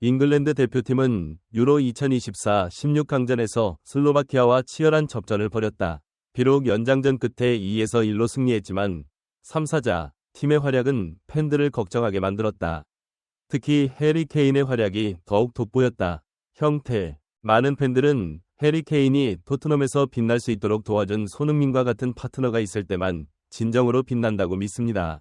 잉글랜드 대표팀은 유로 2024 16강전에서 슬로바키아와 치열한 접전을 벌였다. 비록 연장전 끝에 2에서 1로 승리했지만 3사자 팀의 활약은 팬들을 걱정하게 만들었다. 특히 해리 케인의 활약이 더욱 돋보였다. 형태 많은 팬들은 해리 케인이 토트넘에서 빛날 수 있도록 도와준 손흥민과 같은 파트너가 있을 때만 진정으로 빛난다고 믿습니다.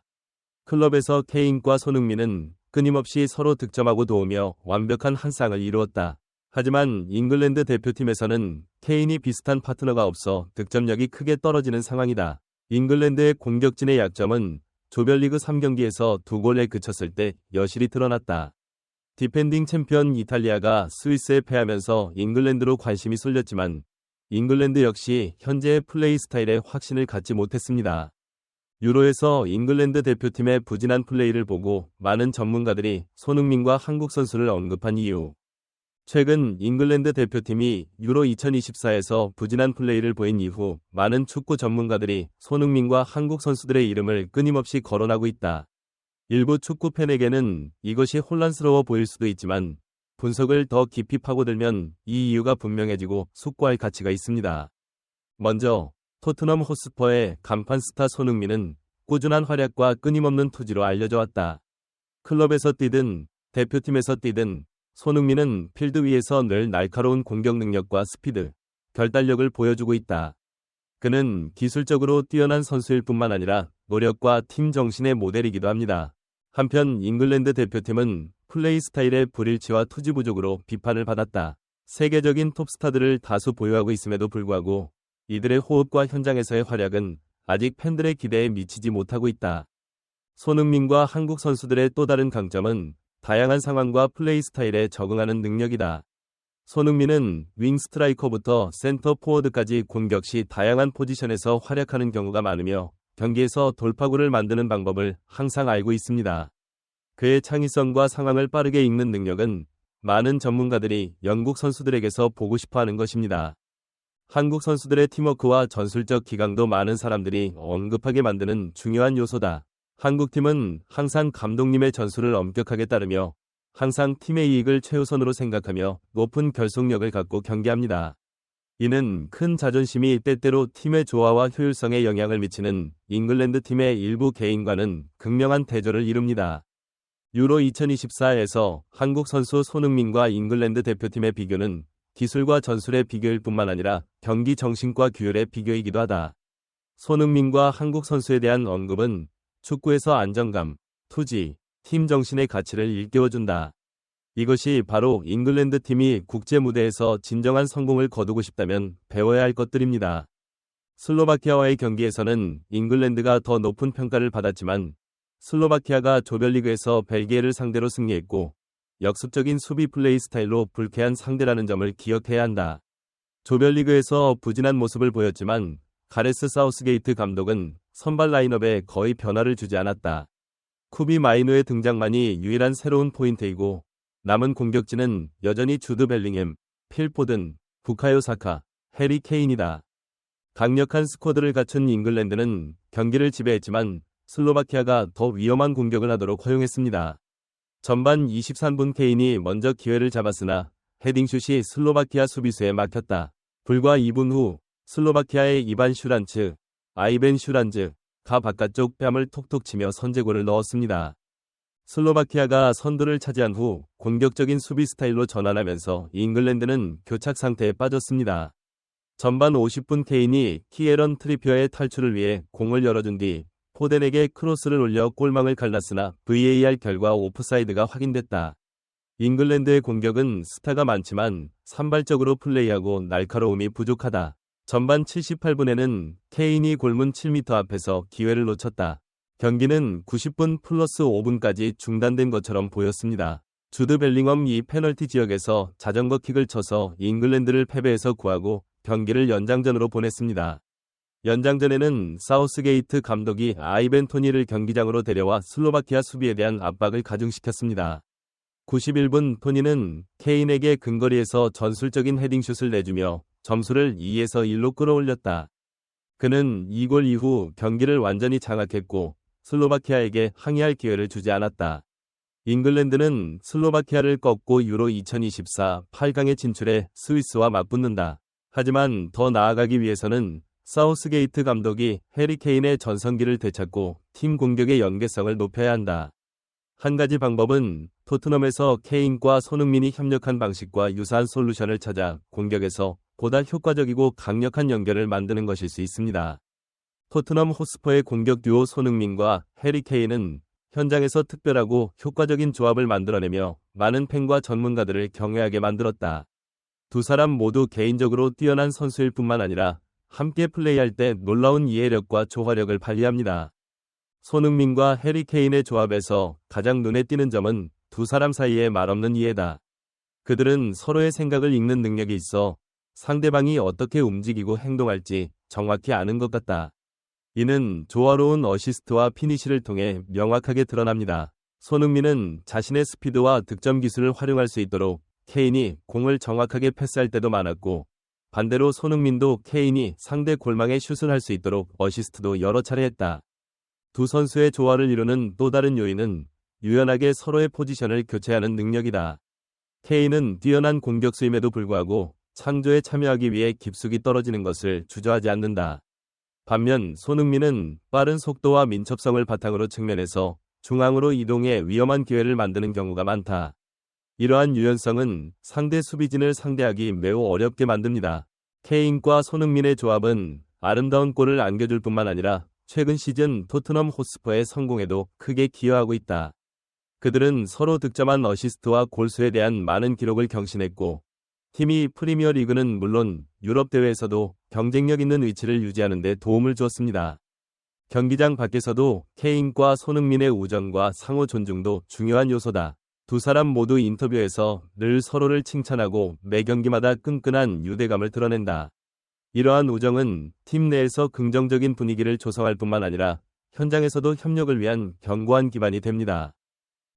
클럽에서 케인과 손흥민은 끊임없이 서로 득점하고 도우며 완벽한 한 쌍을 이루었다. 하지만 잉글랜드 대표팀에서는 케인이 비슷한 파트너가 없어 득점력이 크게 떨어지는 상황이다. 잉글랜드의 공격진의 약점은 조별리그 3경기에서 두 골에 그쳤을 때 여실히 드러났다. 디펜딩 챔피언 이탈리아가 스위스에 패하면서 잉글랜드로 관심이 쏠렸지만 잉글랜드 역시 현재의 플레이 스타일에 확신을 갖지 못했습니다. 유로에서 잉글랜드 대표팀의 부진한 플레이를 보고 많은 전문가들이 손흥민과 한국 선수를 언급한 이유. 최근 잉글랜드 대표팀이 유로 2024에서 부진한 플레이를 보인 이후 많은 축구 전문가들이 손흥민과 한국 선수들의 이름을 끊임없이 거론하고 있다. 일부 축구 팬에게는 이것이 혼란스러워 보일 수도 있지만 분석을 더 깊이 파고들면 이 이유가 분명해지고 숙고할 가치가 있습니다. 먼저 토트넘 호스퍼의 간판 스타 손흥민은 꾸준한 활약과 끊임없는 투지로 알려져 왔다. 클럽에서 뛰든 대표팀에서 뛰든 손흥민은 필드 위에서 늘 날카로운 공격 능력과 스피드, 결단력을 보여주고 있다. 그는 기술적으로 뛰어난 선수일 뿐만 아니라 노력과 팀 정신의 모델이기도 합니다. 한편 잉글랜드 대표팀은 플레이 스타일의 불일치와 투지 부족으로 비판을 받았다. 세계적인 톱스타들을 다수 보유하고 있음에도 불구하고 이들의 호흡과 현장에서의 활약은 아직 팬들의 기대에 미치지 못하고 있다. 손흥민과 한국 선수들의 또 다른 강점은 다양한 상황과 플레이 스타일에 적응하는 능력이다. 손흥민은 윙 스트라이커부터 센터 포워드까지 공격 시 다양한 포지션에서 활약하는 경우가 많으며 경기에서 돌파구를 만드는 방법을 항상 알고 있습니다. 그의 창의성과 상황을 빠르게 읽는 능력은 많은 전문가들이 영국 선수들에게서 보고 싶어 하는 것입니다. 한국 선수들의 팀워크와 전술적 기강도 많은 사람들이 언급하게 만드는 중요한 요소다. 한국팀은 항상 감독님의 전술을 엄격하게 따르며 항상 팀의 이익을 최우선으로 생각하며 높은 결속력을 갖고 경기합니다. 이는 큰 자존심이 때때로 팀의 조화와 효율성에 영향을 미치는 잉글랜드 팀의 일부 개인과는 극명한 대조를 이룹니다. 유로 2024에서 한국 선수 손흥민과 잉글랜드 대표팀의 비교는 기술과 전술의 비교일 뿐만 아니라 경기 정신과 규율의 비교이기도 하다. 손흥민과 한국 선수에 대한 언급은 축구에서 안정감, 투지, 팀 정신의 가치를 일깨워준다. 이것이 바로 잉글랜드 팀이 국제 무대에서 진정한 성공을 거두고 싶다면 배워야 할 것들입니다. 슬로바키아와의 경기에서는 잉글랜드가 더 높은 평가를 받았지만 슬로바키아가 조별리그에서 벨기에를 상대로 승리했고 역습적인 수비 플레이 스타일로 불쾌한 상대라는 점을 기억해야 한다. 조별리그에서 부진한 모습을 보였지만 가레스 사우스게이트 감독은 선발 라인업에 거의 변화를 주지 않았다. 쿠비 마이노의 등장만이 유일한 새로운 포인트이고 남은 공격진은 여전히 주드 벨링햄, 필 포든, 부카요 사카, 해리 케인이다. 강력한 스쿼드를 갖춘 잉글랜드는 경기를 지배했지만 슬로바키아가 더 위험한 공격을 하도록 허용했습니다. 전반 23분 케인이 먼저 기회를 잡았으나 헤딩슛이 슬로바키아 수비수에 막혔다. 불과 2분 후 슬로바키아의 이반 슈란츠, 아이벤 슈란즈 가 바깥쪽 뺨을 톡톡 치며 선제골을 넣었습니다. 슬로바키아가 선두를 차지한 후 공격적인 수비 스타일로 전환하면서 잉글랜드는 교착 상태에 빠졌습니다. 전반 50분 케인이 키에런 트리피어의 탈출을 위해 공을 열어준 뒤 포덴에게 크로스를 올려 골망을 갈랐으나 VAR 결과 오프사이드가 확인됐다. 잉글랜드의 공격은 스타가 많지만 산발적으로 플레이하고 날카로움이 부족하다. 전반 78분에는 케인이 골문 7m 앞에서 기회를 놓쳤다. 경기는 90분 플러스 5분까지 중단된 것처럼 보였습니다. 주드 벨링엄 이 페널티 지역에서 자전거 킥을 쳐서 잉글랜드를 패배해서 구하고 경기를 연장전으로 보냈습니다. 연장전에는 사우스게이트 감독이 아이벤 토니를 경기장으로 데려와 슬로바키아 수비에 대한 압박을 가중시켰습니다. 91분 토니는 케인에게 근거리에서 전술적인 헤딩슛을 내주며 점수를 2에서 1로 끌어올렸다. 그는 2골 이후 경기를 완전히 장악했고 슬로바키아에게 항의할 기회를 주지 않았다. 잉글랜드는 슬로바키아를 꺾고 유로 2024 8강에 진출해 스위스와 맞붙는다. 하지만 더 나아가기 위해서는 사우스게이트 감독이 해리 케인의 전성기를 되찾고 팀 공격의 연계성을 높여야 한다. 한 가지 방법은 토트넘에서 케인과 손흥민이 협력한 방식과 유사한 솔루션을 찾아 공격에서 보다 효과적이고 강력한 연결을 만드는 것일 수 있습니다. 토트넘 호스퍼의 공격 듀오 손흥민과 해리 케인은 현장에서 특별하고 효과적인 조합을 만들어내며 많은 팬과 전문가들을 경외하게 만들었다. 두 사람 모두 개인적으로 뛰어난 선수일 뿐만 아니라 함께 플레이할 때 놀라운 이해력과 조화력을 발휘합니다. 손흥민과 해리 케인의 조합에서 가장 눈에 띄는 점은 두 사람 사이의 말없는 이해다. 그들은 서로의 생각을 읽는 능력이 있어 상대방이 어떻게 움직이고 행동할지 정확히 아는 것 같다. 이는 조화로운 어시스트와 피니시를 통해 명확하게 드러납니다. 손흥민은 자신의 스피드와 득점 기술을 활용할 수 있도록 케인이 공을 정확하게 패스할 때도 많았고 반대로 손흥민도 케인이 상대 골망에 슛을 할 수 있도록 어시스트도 여러 차례 했다. 두 선수의 조화를 이루는 또 다른 요인은 유연하게 서로의 포지션을 교체하는 능력이다. 케인은 뛰어난 공격수임에도 불구하고 창조에 참여하기 위해 깊숙이 떨어지는 것을 주저하지 않는다. 반면 손흥민은 빠른 속도와 민첩성을 바탕으로 측면에서 중앙으로 이동해 위험한 기회를 만드는 경우가 많다. 이러한 유연성은 상대 수비진을 상대하기 매우 어렵게 만듭니다. 케인과 손흥민의 조합은 아름다운 골을 안겨줄 뿐만 아니라 최근 시즌 토트넘 호스퍼의 성공에도 크게 기여하고 있다. 그들은 서로 득점한 어시스트와 골수에 대한 많은 기록을 경신했고 팀이 프리미어 리그는 물론 유럽 대회에서도 경쟁력 있는 위치를 유지하는 데 도움을 주었습니다. 경기장 밖에서도 케인과 손흥민의 우정과 상호 존중도 중요한 요소다. 두 사람 모두 인터뷰에서 늘 서로를 칭찬하고 매 경기마다 끈끈한 유대감을 드러낸다. 이러한 우정은 팀 내에서 긍정적인 분위기를 조성할 뿐만 아니라 현장에서도 협력을 위한 견고한 기반이 됩니다.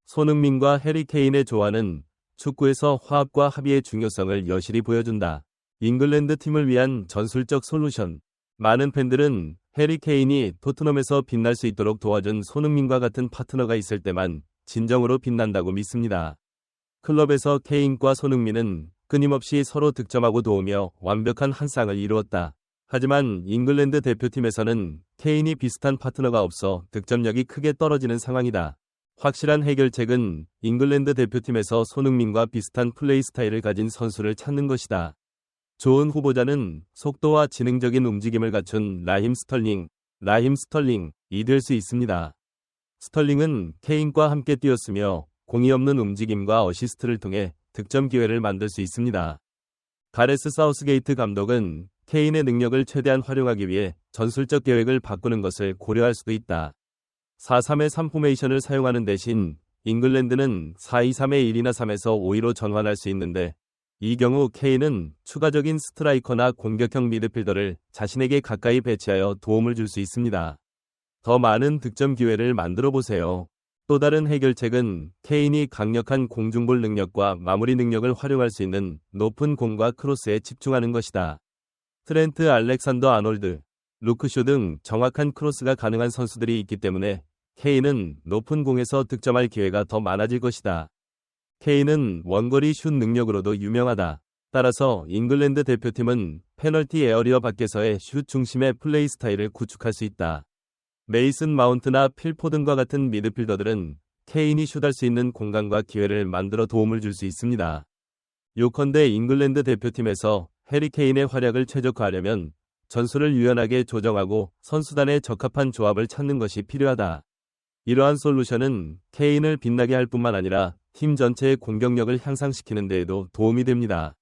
손흥민과 해리 케인의 조화는 축구에서 화합과 합의의 중요성을 여실히 보여준다. 잉글랜드 팀을 위한 전술적 솔루션. 많은 팬들은 해리 케인이 토트넘에서 빛날 수 있도록 도와준 손흥민과 같은 파트너가 있을 때만 진정으로 빛난다고 믿습니다. 클럽에서 케인과 손흥민은 끊임없이 서로 득점하고 도우며 완벽한 한 쌍을 이루었다. 하지만 잉글랜드 대표팀에서는 케인이 비슷한 파트너가 없어 득점력이 크게 떨어지는 상황이다. 확실한 해결책은 잉글랜드 대표팀에서 손흥민과 비슷한 플레이 스타일을 가진 선수를 찾는 것이다. 좋은 후보자는 속도와 지능적인 움직임을 갖춘 라힘 스털링, 라힘 스털링이 될 수 있습니다. 스털링은 케인과 함께 뛰었으며 공이 없는 움직임과 어시스트를 통해 득점 기회를 만들 수 있습니다. 가레스 사우스게이트 감독은 케인의 능력을 최대한 활용하기 위해 전술적 계획을 바꾸는 것을 고려할 수도 있다. 4-3의 3 포메이션을 사용하는 대신 잉글랜드는 4-2-3의 1이나 3에서 5위로 전환할 수 있는데 이 경우 K는 추가적인 스트라이커나 공격형 미드필더를 자신에게 가까이 배치하여 도움을 줄 수 있습니다. 더 많은 득점 기회를 만들어 보세요. 또 다른 해결책은 케인이 강력한 공중볼 능력과 마무리 능력을 활용할 수 있는 높은 공과 크로스에 집중하는 것이다. 트렌트 알렉산더 아놀드, 루크쇼 등 정확한 크로스가 가능한 선수들이 있기 때문에 케인은 높은 공에서 득점할 기회가 더 많아질 것이다. 케인은 원거리 슛 능력으로도 유명하다. 따라서 잉글랜드 대표팀은 페널티 에어리어 밖에서의 슛 중심의 플레이 스타일을 구축할 수 있다. 메이슨 마운트나 필포든과 같은 미드필더들은 케인이 슛할 수 있는 공간과 기회를 만들어 도움을 줄 수 있습니다. 요컨대 잉글랜드 대표팀에서 해리 케인의 활약을 최적화하려면 전술을 유연하게 조정하고 선수단에 적합한 조합을 찾는 것이 필요하다. 이러한 솔루션은 케인을 빛나게 할 뿐만 아니라 팀 전체의 공격력을 향상시키는 데에도 도움이 됩니다.